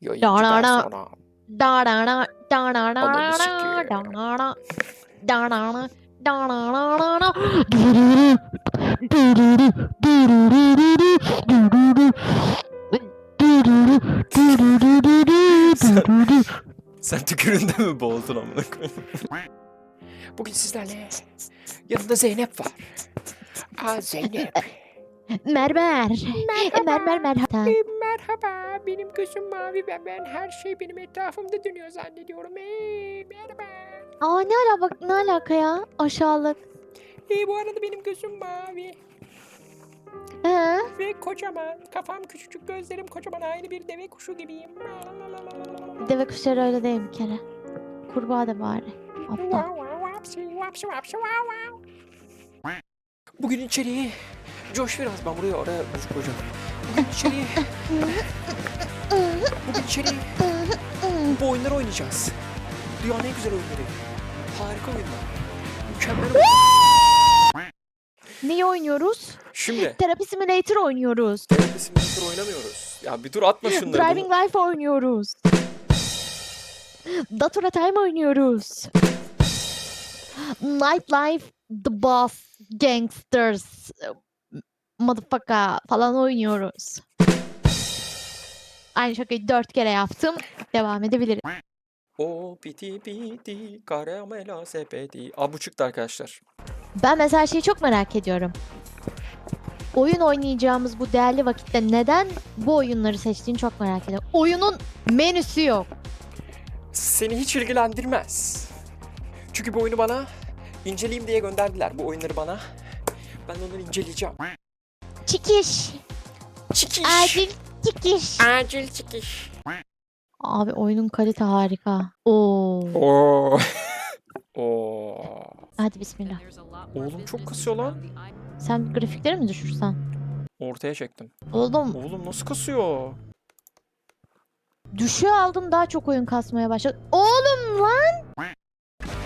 Yayıncıdan Da-da-da. sonra. Da da da da da da Ananı da sikeyim. da da da. Da da da. Da da da da da. Sen tüküründe mi boğuldun amına koyayım? Bugün sizlerle yanında Zeynep var. Aa Zeynep. Mermer. Mermer merhaba. Merhaba, benim gözüm mavi ve ben her şey benim etrafımda dönüyor zannediyorum. Ee, merhaba. Aa ne ala bak ne alaka ya? Aşağılık. Ee, bu arada benim gözüm mavi He? ve kocaman. Kafam küçücük, gözlerim kocaman. Aynı bir deve kuşu gibiyim. Deve kuşları öyle değil bir kere. Kurbağa da bari. Aptal. Bugün içeriği Coş biraz ben buraya oraya müzik koyacağım. Bugün içeriği Bugün içeriği bu oyunları oynayacağız. Dünyanın en güzel oyunları. Harika oyunlar. Mükemmel oyunlar. Neyi oynuyoruz? Şimdi Therapy Simulator oynuyoruz. Therapy Simulator oynamıyoruz. Ya bir dur atma şunları. Driving Life oynuyoruz. Datura Time oynuyoruz. Nightlife, The Boss, Gangsters, Motherfucker falan oynuyoruz. Aynı şakayı dört kere yaptım. Devam edebilirim. O piti piti karamela sepeti. Aa bu çıktı arkadaşlar. Ben mesela şeyi çok merak ediyorum. Oyun oynayacağımız bu değerli vakitte neden bu oyunları seçtiğini çok merak ediyorum. Oyunun menüsü yok. Seni hiç ilgilendirmez. Çünkü bu oyunu bana inceleyeyim diye gönderdiler. Bu oyunları bana. Ben onları inceleyeceğim. Çıkış. Çıkış. Acil çıkış. Acil çıkış. Abi oyunun kalite harika. Oo. Oo. Oo. Hadi bismillah. Oğlum çok kasıyor lan. Sen grafikleri mi düşürsen? Ortaya çektim. Oğlum Oğlum nasıl kasıyor? düşüğe aldım daha çok oyun kasmaya başladı. Oğlum lan.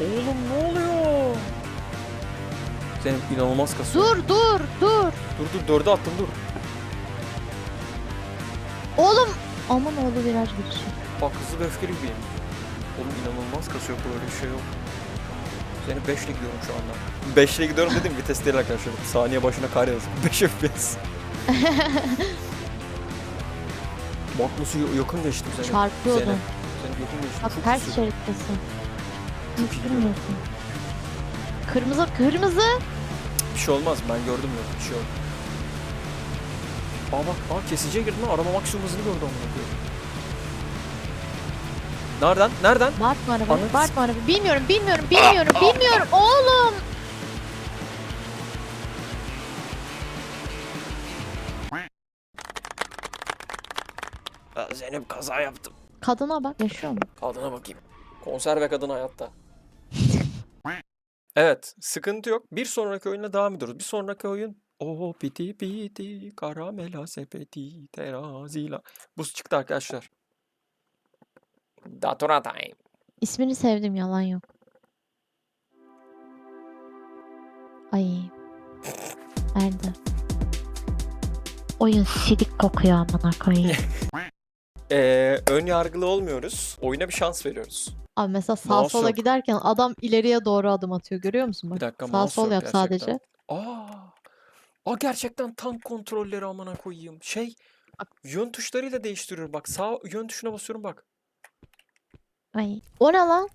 Oğlum ne oluyor? Senin inanılmaz kasıyor. Dur dur dur. Dur dur dörde attım dur. Oğlum. Aman oğlu viraj girişi. Bak hızlı ve öfkeli gibiyim. Oğlum inanılmaz kasıyor böyle bir şey yok. Seni 5 ile gidiyorum şu anda. 5 ile gidiyorum dedim vites değil arkadaşlar. Saniye başına kar yazdım. 5 FPS. Bak nasıl y- yakın geçtim seni. Çarpıyordum. Zeynep, Seni yakın geçtim. Bak Çok ters hızlı. şerittesin. Çok Hiç iyi. bilmiyorsun. Kırmızı kırmızı. Bir şey olmaz ben gördüm yok bir şey yok. Aa bak aa kesiciye girdim araba maksimum hızını gördü koyayım. Nereden? Nereden? Bağırtma arabayı. Ananı Bağırtma arabayı. Bilmiyorum bilmiyorum bilmiyorum bilmiyorum. Oğlum. Aa, Zeynep kaza yaptım. Kadına bak yaşıyor mu? Kadına bakayım. Konserve kadın hayatta. Evet, sıkıntı yok. Bir sonraki oyuna devam ediyoruz. Bir sonraki oyun o piti piti karamela sepeti terazila. Bu çıktı arkadaşlar. Datura time. İsmini sevdim yalan yok. Ay. Nerede? Oyun silik kokuyor amına koyayım. Ee, ön yargılı olmuyoruz. Oyuna bir şans veriyoruz. Abi mesela sağ Mouse sola yok. giderken adam ileriye doğru adım atıyor görüyor musun? Bak, Bir dakika sağ mouse sol yok yap gerçekten. sadece. Aa. Aa gerçekten tank kontrolleri amına koyayım. Şey yön tuşlarıyla değiştiriyor. Bak sağ yön tuşuna basıyorum bak. Ay. O ne lan?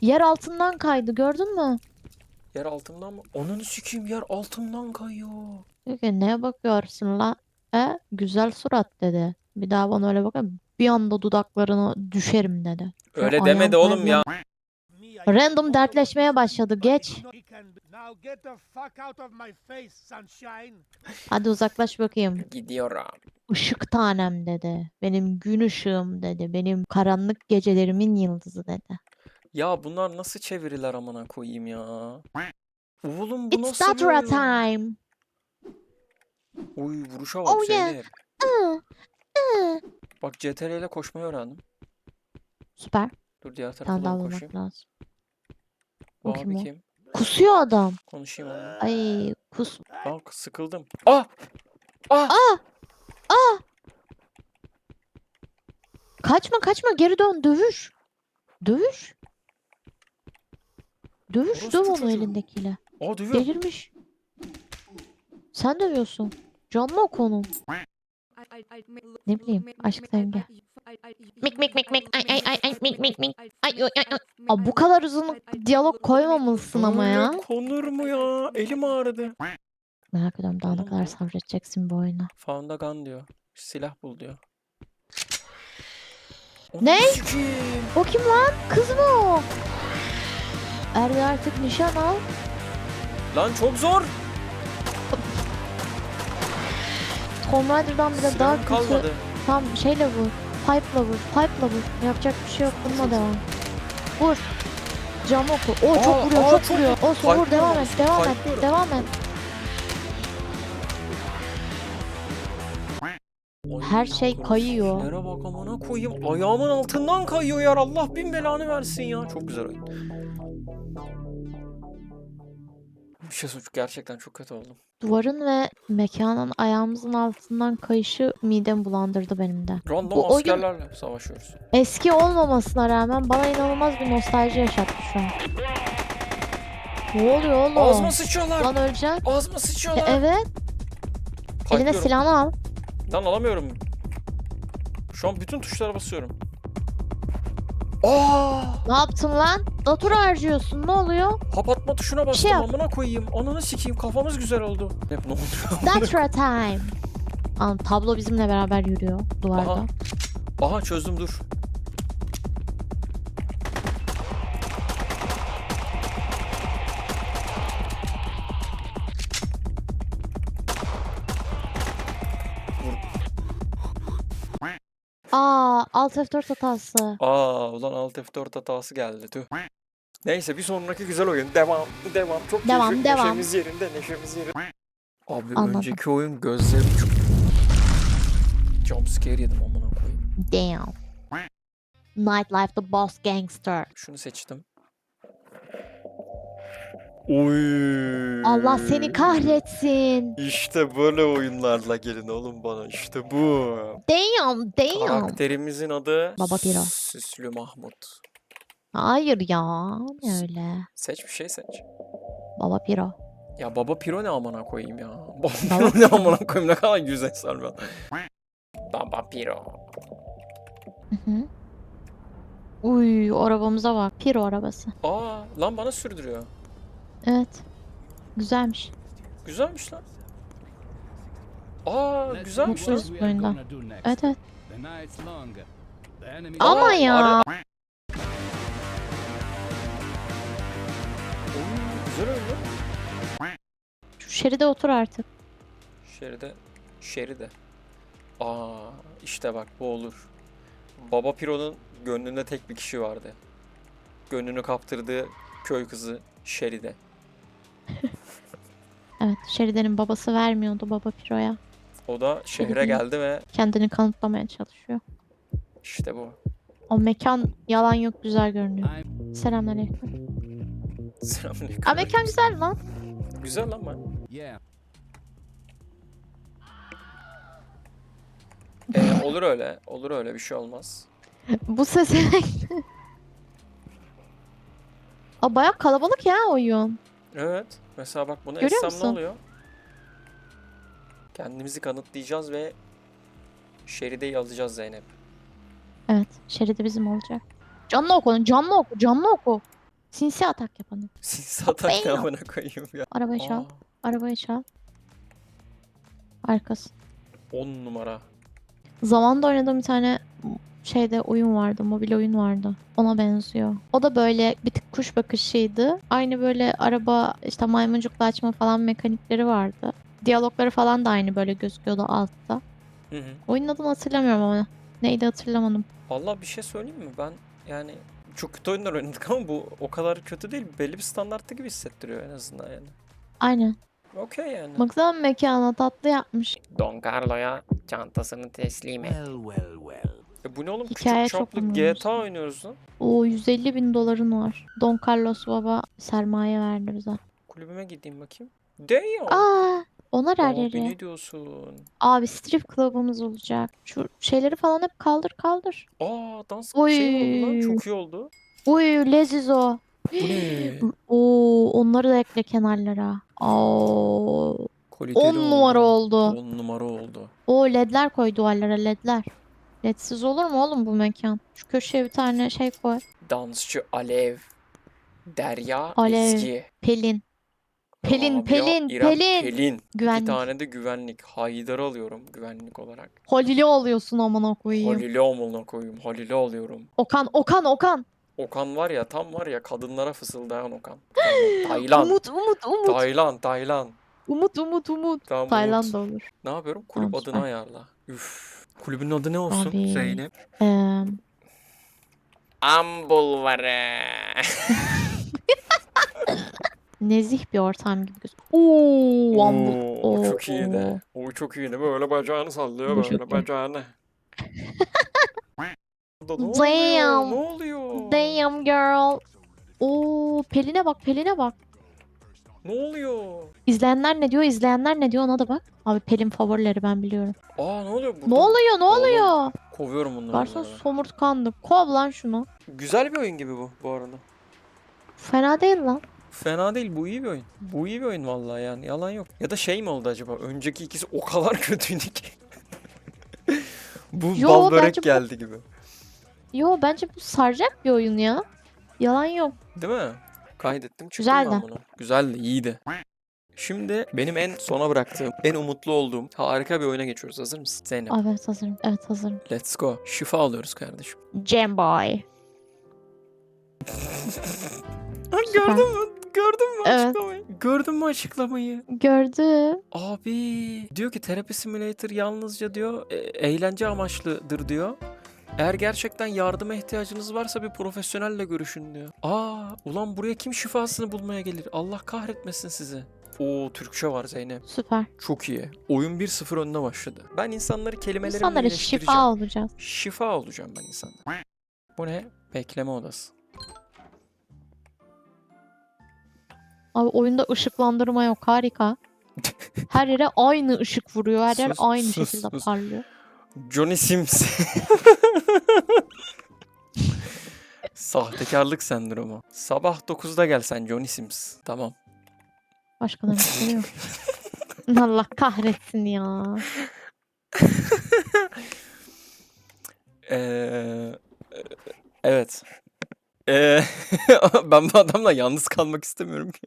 Yer altından kaydı gördün mü? Yer altından mı? Ananı sikeyim yer altından kayıyor. Diyor ki neye bakıyorsun la? E güzel surat dedi. Bir daha bana öyle bakın. Bir anda dudaklarına düşerim dedi. Şu Öyle ayağım deme de oğlum ya. Random dertleşmeye başladı. Geç. Hadi uzaklaş bakayım. Gidiyorum. Işık tanem dedi. Benim gün ışığım dedi. Benim karanlık gecelerimin yıldızı dedi. Ya bunlar nasıl çeviriler amına koyayım ya. Oğlum bu It's nasıl bir Datura oyun? time. Uy vuruşa bak Oh yeah. Zeynep. Aa, aa. Bak CTRL ile koşmayı öğrendim. Süper. Dur diğer tarafa daha doğru koşayım. lazım. Bu kim abi o? kim? Kusuyor adam. Konuşayım onunla. Ay kus. Bak sıkıldım. Ah! Ah! Aa! Aa! Kaçma kaçma geri dön dövüş. Dövüş. Dövüş Orospu döv onu çocuğu. elindekiyle. Aa dövüyor. Delirmiş. Sen dövüyorsun. Canlı o konu. Ne bileyim aşk sevgi. Mik mik mik mik ay ay ay ay mik mik mik. Ay ay ay. Aa, bu kadar uzun diyalog koymamalısın ama ya. Konur mu ya? Elim ağrıdı. Merak ediyorum daha ne kadar sabredeceksin bu oyuna. Found a gun diyor. Silah bul diyor. Ne? Onu sikeyim. O kim lan? Kız mı o? Erdi artık nişan al. Lan çok zor. Tomb Raider'dan bile daha Silahım kötü. kalmadı. Tam şeyle vur. Pipe'la vur. Pipe'la vur. Yapacak bir şey yok. Bununla devam. Vur. Cam oku. O çok Aa, vuruyor. aa, çok çok- vuruyor. Olsun vur. Devam et. Devam et. Devam et. Her şey kayıyor. Nereye bak amına koyayım. Ayağımın altından kayıyor ya. Allah bin belanı versin ya. Çok güzel oyun. Bir şey suç gerçekten çok kötü oldum. Duvarın ve mekanın ayağımızın altından kayışı midem bulandırdı benim de. Random Bu oyun- askerlerle savaşıyoruz. Eski olmamasına rağmen bana inanılmaz bir nostalji yaşattı şu an. Ne oluyor oğlum? Ağzıma sıçıyorlar. Lan öleceksin. Ağzıma E, sıçıyorlar. evet. Eline Kalkıyorum. silahını al. Lan alamıyorum. Şu an bütün tuşlara basıyorum. Aa! Ne yaptın lan? Datur harcıyorsun. Ne oluyor? Hap atma tuşuna bastım şey yap. amına koyayım. Ananı sikeyim kafamız güzel oldu. Hep ne oluyor? Datra time. An tablo bizimle beraber yürüyor duvarda. Aha. Aha çözdüm dur. Alt F4 hatası. Aa ulan Alt F4 hatası geldi tüh. Neyse bir sonraki güzel oyun. Devam. Devam. Çok Devam, keyifli. devam. Neşemiz yerinde. Neşemiz yerinde. Abi Anladım. önceki oyun gözlerim çok... Jumpscare yedim amına koyayım. Damn. Nightlife the Boss Gangster. Şunu seçtim. Oy. Allah seni kahretsin. İşte böyle oyunlarla gelin oğlum bana. İşte bu. Damn, damn. Karakterimizin adı Baba Piro. Süslü Mahmut. Hayır ya. Ne öyle? Seç bir şey seç. Baba Piro. Ya Baba Piro ne amına koyayım ya. Baba Baba Piro ne amına koyayım ne kadar güzel sarma. Baba Piro. Hı hı. Uy, arabamıza bak. Piro arabası. Aa lan bana sürdürüyor. Evet. Güzelmiş. Güzelmiş lan. Aa güzelmiş lan. Mutluyuz bu oyunda. Evet evet. Ama ya. ara- Oo, güzel oyun lan. Şu şeride otur artık. Şeride. Şeride. Aa işte bak bu olur. Baba Piro'nun gönlünde tek bir kişi vardı. Gönlünü kaptırdığı köy kızı Şeride. Evet. Şeride'nin babası vermiyordu Baba Piro'ya. O da şehre Şeride'nin- geldi ve Kendini kanıtlamaya çalışıyor. işte bu. O mekan yalan yok güzel görünüyor. Selamünaleyküm. Selamünaleyküm. Aa mekan güzel lan. Güzel lan ben. Ee, olur öyle. Olur öyle bir şey olmaz. Bu ses Aa bayağı kalabalık ya oyun. Evet. Mesela bak bunu Görüyor etsem musun? ne oluyor? Kendimizi kanıtlayacağız ve Şeride'yi alacağız Zeynep. Evet. Şeride bizim olacak. Canlı oku onu. Canlı oku. Canlı oku. Sinsi atak yapanı. Sinsi atak ne Bam. amına koyayım ya. Arabayı çal. Aa, Arabayı çal. Arkası. 10 numara. Zamanında oynadığım bir tane şeyde oyun vardı. Mobil oyun vardı. Ona benziyor. O da böyle bir tık kuş bakışıydı. Aynı böyle araba işte maymuncukla açma falan mekanikleri vardı. Diyalogları falan da aynı böyle gözüküyordu altta. Hı hı. Oyunun adını hatırlamıyorum ama. Neydi hatırlamadım. Vallahi bir şey söyleyeyim mi? Ben yani çok kötü oyunlar oynadık ama bu o kadar kötü değil. Belli bir standartta gibi hissettiriyor en azından yani. Aynen. Okey yani. Baksana mekana tatlı yapmış. Don Carlo'ya çantasını teslim et. E bu ne oğlum? Hikaye Küçük çok çaplı anlamlısın. GTA oynuyoruz lan. O 150 bin doların var. Don Carlos baba sermaye verdi bize. Kulübüme gideyim bakayım. Damn. Aa Onar her Abi yeri. ne diyorsun? Abi strip club'ımız olacak. Şu şeyleri falan hep kaldır kaldır. Aa dans şey oldu lan. Oy. Çok iyi oldu. Uy lezizo. Bu ne? Oo, onları da ekle kenarlara. Oo, Kaliteli 10 numara oldu. 10 numara oldu. O ledler koy duvarlara ledler. Ledsiz olur mu oğlum bu mekan? Şu köşeye bir tane şey koy. Dansçı Alev. Derya Alev. Ezgi. Pelin. Pelin, Rabia, Pelin, İrem, Pelin. Pelin. Güvenlik. tane de güvenlik. Haydar'ı alıyorum güvenlik olarak. Halil'i alıyorsun amına koyayım. Halil'i amına koyayım. Halil'i alıyorum. Okan, Okan, Okan. Okan var ya tam var ya kadınlara fısıldayan Okan. Tamam, Taylan. Umut, Umut, Umut. Taylan, Taylan. Umut, Umut, Umut. Tamam, Tayland Umut. da olur. Ne yapıyorum? Kulüp Tamam, adını süper. ayarla. Üf. Kulübün adı ne olsun Abi. Zeynep? Ee, Ambulvarı. nezih bir ortam gibi gözüküyor. Oo, ambul. Oo, o çok Oo. iyiydi. O çok iyiydi. Böyle bacağını sallıyor Bu çok böyle iyi. bacağını. Da ne oluyor? Damn. Ne oluyor? Damn girl. Oo, Pelin'e bak, Pelin'e bak. Ne oluyor? İzleyenler ne diyor, izleyenler ne diyor ona da bak. Abi Pelin favorileri ben biliyorum. Aa ne oluyor burada? Ne oluyor, ne oluyor? Kovuyorum bunları. Garson bunları. somurtkandı. Kov lan şunu. Güzel bir oyun gibi bu bu arada. Fena değil lan. Fena değil bu iyi bir oyun. Bu iyi bir oyun vallahi yani yalan yok. Ya da şey mi oldu acaba? Önceki ikisi o kadar kötüydü ki. bu Yo, bal börek bence bu- geldi gibi. Yo bence bu saracak bir oyun ya. Yalan yok. Değil mi? Kaydettim çıktım ben Güzeldi. bunu. Güzeldi, iyiydi. Şimdi benim en sona bıraktığım, en umutlu olduğum harika bir oyuna geçiyoruz. Hazır mısın? Zeynep. Evet hazırım. Evet hazırım. Let's go. Şifa alıyoruz kardeşim. Jam boy. gördün mü? Gördün mü Evet. açıklamayı? Gördün mü açıklamayı? Gördü. Abi diyor ki terapi simülatör yalnızca diyor e, eğlence amaçlıdır diyor. Eğer gerçekten yardıma ihtiyacınız varsa bir profesyonelle görüşün diyor. Aa ulan buraya kim şifasını bulmaya gelir? Allah kahretmesin sizi. Oo Türkçe var Zeynep. Süper. Çok iyi. Oyun 1-0 önüne başladı. Ben insanları kelimelerimle İnsanlara iyileştireceğim. şifa olacağız. Şifa olacağım ben insanlara. Bu ne? Bekleme odası. Abi oyunda ışıklandırma yok. Harika. Her yere aynı ışık vuruyor. Her yer Sus, aynı sus, şekilde sus. parlıyor. Johnny Sims. Sahtekarlık sendromu. Sabah 9'da gelsen Johnny Sims. Tamam. Başka da bir şey. Allah kahretsin ya. Ee, evet. Ee, ben bu adamla yalnız kalmak istemiyorum ki.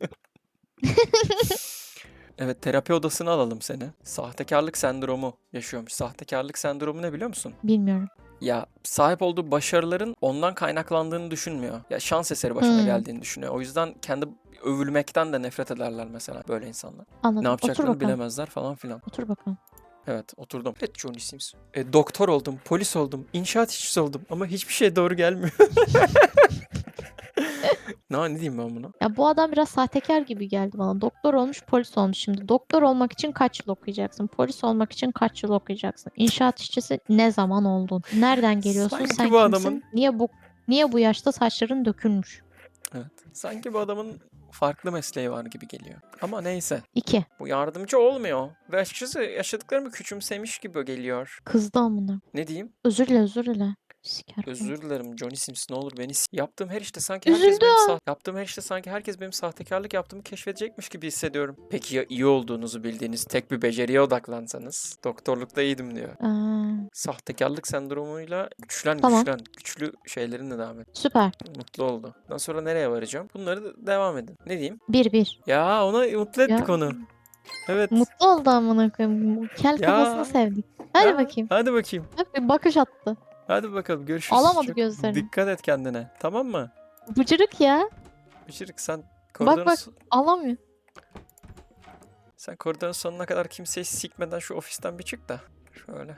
Evet terapi odasına alalım seni. Sahtekarlık sendromu yaşıyormuş. Sahtekarlık sendromu ne biliyor musun? Bilmiyorum. Ya sahip olduğu başarıların ondan kaynaklandığını düşünmüyor. Ya şans eseri başına Hmm. geldiğini düşünüyor. O yüzden kendi övülmekten de nefret ederler mesela böyle insanlar. Anladım. Ne yapacaklarını bilemezler falan filan. Otur bakalım. Evet oturdum. Evet Johnny Sims. E, doktor oldum, polis oldum, inşaat işçisi oldum ama hiçbir şey doğru gelmiyor. ne, ne diyeyim ben buna? Ya bu adam biraz sahtekar gibi geldi bana. Doktor olmuş, polis olmuş şimdi. Doktor olmak için kaç yıl okuyacaksın? Polis olmak için kaç yıl okuyacaksın? İnşaat işçisi ne zaman oldun? Nereden geliyorsun? Sanki Sen bu kimsin? adamın- Niye bu niye bu yaşta saçların dökülmüş? Evet. Sanki bu adamın farklı mesleği var gibi geliyor. Ama neyse. 2. Bu yardımcı olmuyor. Ve açıkçası yaşadıklarımı küçümsemiş gibi geliyor. Kızdı amına. Ne diyeyim? Özür dile, özür dile. Siker. Özür dilerim Johnny Sims ne olur beni s- yaptığım her işte sanki herkes Üzüldü benim o. sah- yaptığım her işte sanki herkes benim sahtekarlık yaptığımı keşfedecekmiş gibi hissediyorum. Peki ya iyi olduğunuzu bildiğiniz tek bir beceriye odaklansanız? Doktorlukta iyiydim diyor. Aa, Sahtekarlık sendromuyla güçlen Tamam. güçlen. Güçlü şeylerinle devam et. süper. Mutlu oldu. Ondan sonra nereye varacağım? Bunları da devam edin. Ne diyeyim? 1 1. Ya ona mutlu ettik onu. Evet. Mutlu oldu amına koyayım. Kel Ya. kafasını sevdik. Hadi Ya, bakayım. Hadi bakayım. Bak bir bakış attı. Hadi bakalım görüşürüz. Alamadı Çok gözlerini. Dikkat et kendine. Tamam mı? Bıcırık ya. Bıcırık sen koridorun, bak. so- Alamıyor. sen koridorun sonuna kadar kimseyi sikmeden şu ofisten bir çık da. Şöyle.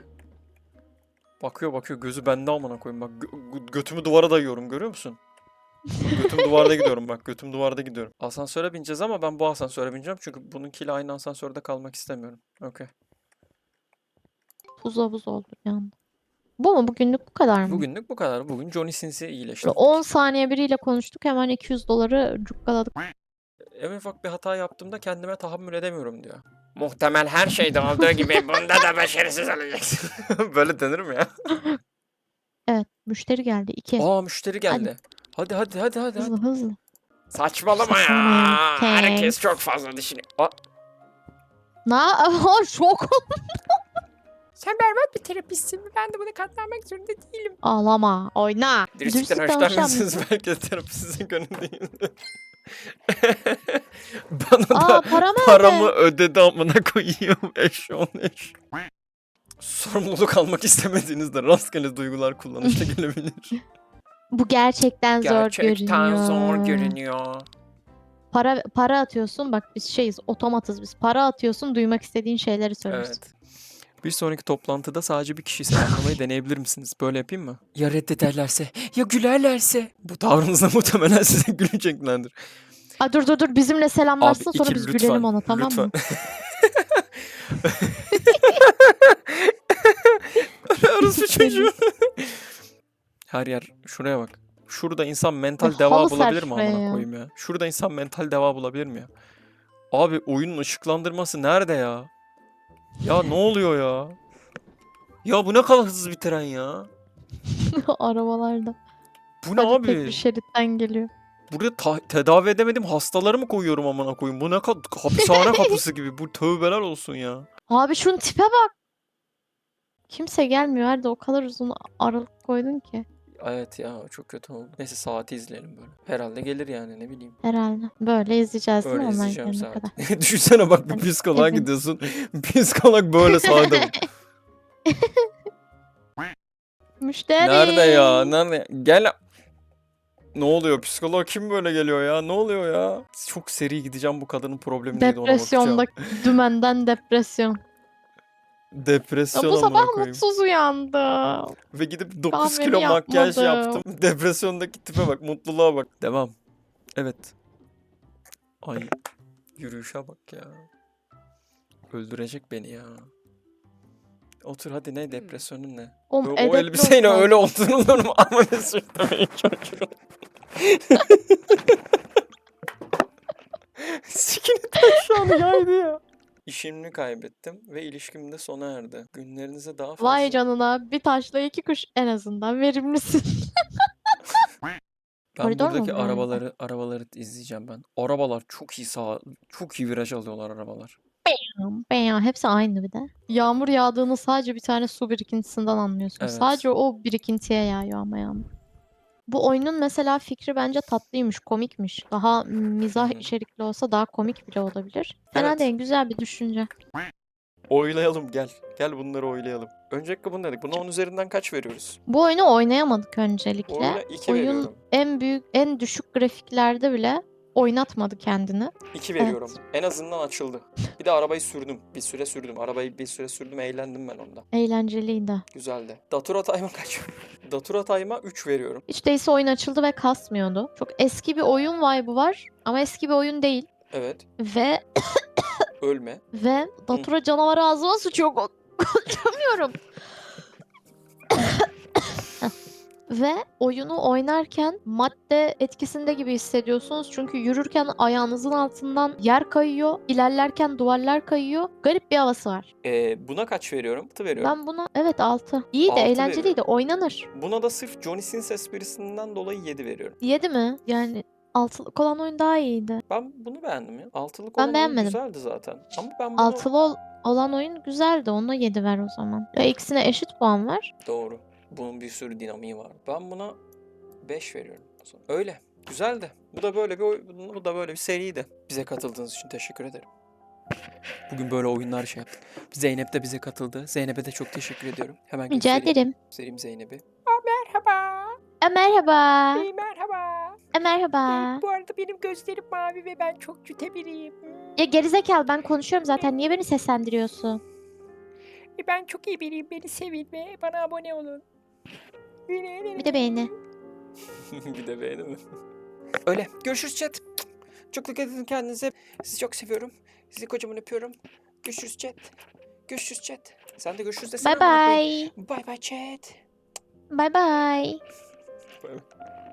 Bakıyor bakıyor gözü bende amına koyayım bak gö- gö- götümü duvara dayıyorum görüyor musun? Götüm duvarda gidiyorum bak götüm duvarda gidiyorum. Asansöre bineceğiz ama ben bu asansöre bineceğim çünkü bununkiyle aynı asansörde kalmak istemiyorum. Okey. Tuzla buz oldu bir anda. Bu mu? Bugünlük bu kadar mı? Bugünlük bu kadar. Bugün Johnny Sins'i iyileştirdik. 10 saniye biriyle konuştuk hemen 200 doları cukkaladık. En ufak bir hata yaptığımda kendime tahammül edemiyorum diyor. Muhtemel her şeyde olduğu gibi bunda da başarısız olacaksın. Böyle denir mi ya? Evet müşteri geldi. İki. Aa müşteri geldi. Hadi hadi hadi hadi. hadi. Hızlı hızlı. Saçmalama ya. Saçmalama. Herkes çok fazla düşünüyor. Aa, Na şok. Sen berbat bir terapistsin. Ben de buna katlanmak zorunda değilim. Ağlama. Oyna. Dürüstlükten Dürüstlükten hoşlanmıyorsunuz belki de terapistin gönlü değil. Bana da Aa paramı paramı ödedi amına koyayım. Eş on eş. Sorumluluk almak istemediğinizde rastgele duygular kullanışta gelebilir. Bu gerçekten zor Gerçekten görünüyor. zor görünüyor. Para para atıyorsun bak biz şeyiz otomatız biz. Para atıyorsun duymak istediğin şeyleri söylüyorsun. Evet. Bir sonraki toplantıda sadece bir kişiyi selamlamayı deneyebilir misiniz? Böyle yapayım mı? Ya reddederlerse? Ya gülerlerse? Bu tavrınızda muhtemelen size güleceklerdir. Aa, dur dur dur bizimle selamlaşsın sonra iki, biz lütfen, gülelim ona tamam mı? Arası çocuğu. Her yer şuraya bak. Şurada insan mental Ya deva bulabilir mi amına ya. koyayım ya? Şurada insan mental deva bulabilir mi ya? Abi oyunun ışıklandırması nerede ya? Ya ne oluyor ya? Ya bu ne kadar hızlı bir tren ya? Arabalarda. Bu ne Sadece tek abi? bir şeritten geliyor. Buraya ta- tedavi edemedim hastaları mı koyuyorum amına koyayım? Bu ne kadar hapishane kapısı gibi. Bu tövbeler olsun ya. Abi şunun tipe bak. Kimse gelmiyor. Nerede o kadar uzun aralık koydun ki. Evet ya çok kötü oldu. Neyse saati izleyelim böyle. Herhalde gelir yani ne bileyim. Herhalde. Böyle izleyeceğiz değil Böyle mi onlar izleyeceğim gelene kadar? saati. Düşünsene bak bir psikoloğa evet. gidiyorsun. Psikolog böyle sağda. Müşteri. Nerede ya? Nerede? Gel. Ne oluyor? Psikolog kim böyle geliyor ya? Ne oluyor ya? Çok seri gideceğim bu kadının problemi neydi ona bakacağım. Depresyonda dümenden depresyon. Ya Depresyon bu amına sabah koyayım. mutsuz uyandı. Ve gidip 9 Kahvemi kilo makyaj yapmadım. yaptım. Depresyondaki tipe bak, mutluluğa bak. Devam. Evet. Ay yürüyüşe bak ya. Öldürecek beni ya. Otur hadi ne depresyonun ne? Oğlum, O, o edepli elbiseyle öyle oturulur mu? Ama ne sürtmeyin çocuğu. Sikini şu an yaydı ya. İşimi kaybettim ve ilişkim de sona erdi. Günlerinize daha fazla... Vay canına bir taşla iki kuş en azından verimlisin. Ben Koridor mu buradaki bu arabaları arabaları izleyeceğim ben. Arabalar çok iyi sağ çok iyi viraj alıyorlar arabalar. Ben ya hepsi aynı bir de. Yağmur yağdığını sadece bir tane su birikintisinden anlıyorsun. Evet. Sadece o birikintiye yağıyor ama yağmur. Bu oyunun mesela fikri bence tatlıymış, komikmiş. Daha mizah içerikli olsa daha komik bile olabilir. Fena Evet. değil, güzel bir düşünce. Oylayalım gel. Gel bunları oylayalım. Öncelikle bunu dedik. Buna 10 üzerinden kaç veriyoruz? Bu oyunu oynayamadık öncelikle. Oyuna 2 Oyun veriyorum. en büyük, en düşük grafiklerde bile oynatmadı kendini. 2 veriyorum. En azından açıldı. Bir de arabayı sürdüm. Bir süre sürdüm. Arabayı bir süre sürdüm. Eğlendim ben onda. Eğlenceliydi. Güzeldi. Datura Time'a kaç? Datura Time'a 3 veriyorum. Hiç değilse oyun açıldı ve kasmıyordu. Çok eski bir oyun vibe'ı var ama eski bir oyun değil. Evet. Ve Ölme. ve Datura canavarı ağzıma sıçıyor. Kon- Konuşamıyorum. Ve oyunu oynarken madde etkisinde gibi hissediyorsunuz. Çünkü yürürken ayağınızın altından yer kayıyor. ilerlerken duvarlar kayıyor. Garip bir havası var. Ee, buna kaç veriyorum? 6 veriyorum. Ben buna evet 6. İyiydi, Altı eğlenceliydi. Oynanır. Buna da sırf Johnny Sins esprisinden dolayı 7 veriyorum. 7 mi? Yani altılık olan oyun daha iyiydi. Ben bunu beğendim ya. Altılık Ben olan oyun beğenmedim. güzeldi zaten. Ama ben bunu... Altılı ol- olan oyun güzeldi. Ona 7 ver o zaman. Ve ikisine eşit puan ver. Doğru. Bunun bir sürü dinamiği var. Ben buna 5 veriyorum. Öyle. Güzeldi. Bu da böyle bir bu da böyle bir seriydi. Bize katıldığınız için teşekkür ederim. Bugün böyle oyunlar şey yaptık. Zeynep de bize katıldı. Zeynep'e de çok teşekkür ediyorum. Hemen Rica göstereyim. ederim. Göstereyim Zeynep'i. Merhaba. E, merhaba. İyi merhaba. E, merhaba. Ee, bu arada benim gözlerim mavi ve ben çok cüte biriyim. Ya gerizekalı ben konuşuyorum zaten. Niye beni seslendiriyorsun? E, ben çok iyi biriyim. Beni sevin ve bana abone olun. Bir de beğeni. bir de beğenin mi? Öyle. Görüşürüz chat. Çok dikkat edin kendinize. Sizi çok seviyorum. Sizi kocaman öpüyorum. Görüşürüz chat. Görüşürüz chat. Sen de görüşürüz desene. Bye bye. Bye bye chat. Bye bye. Bye bye.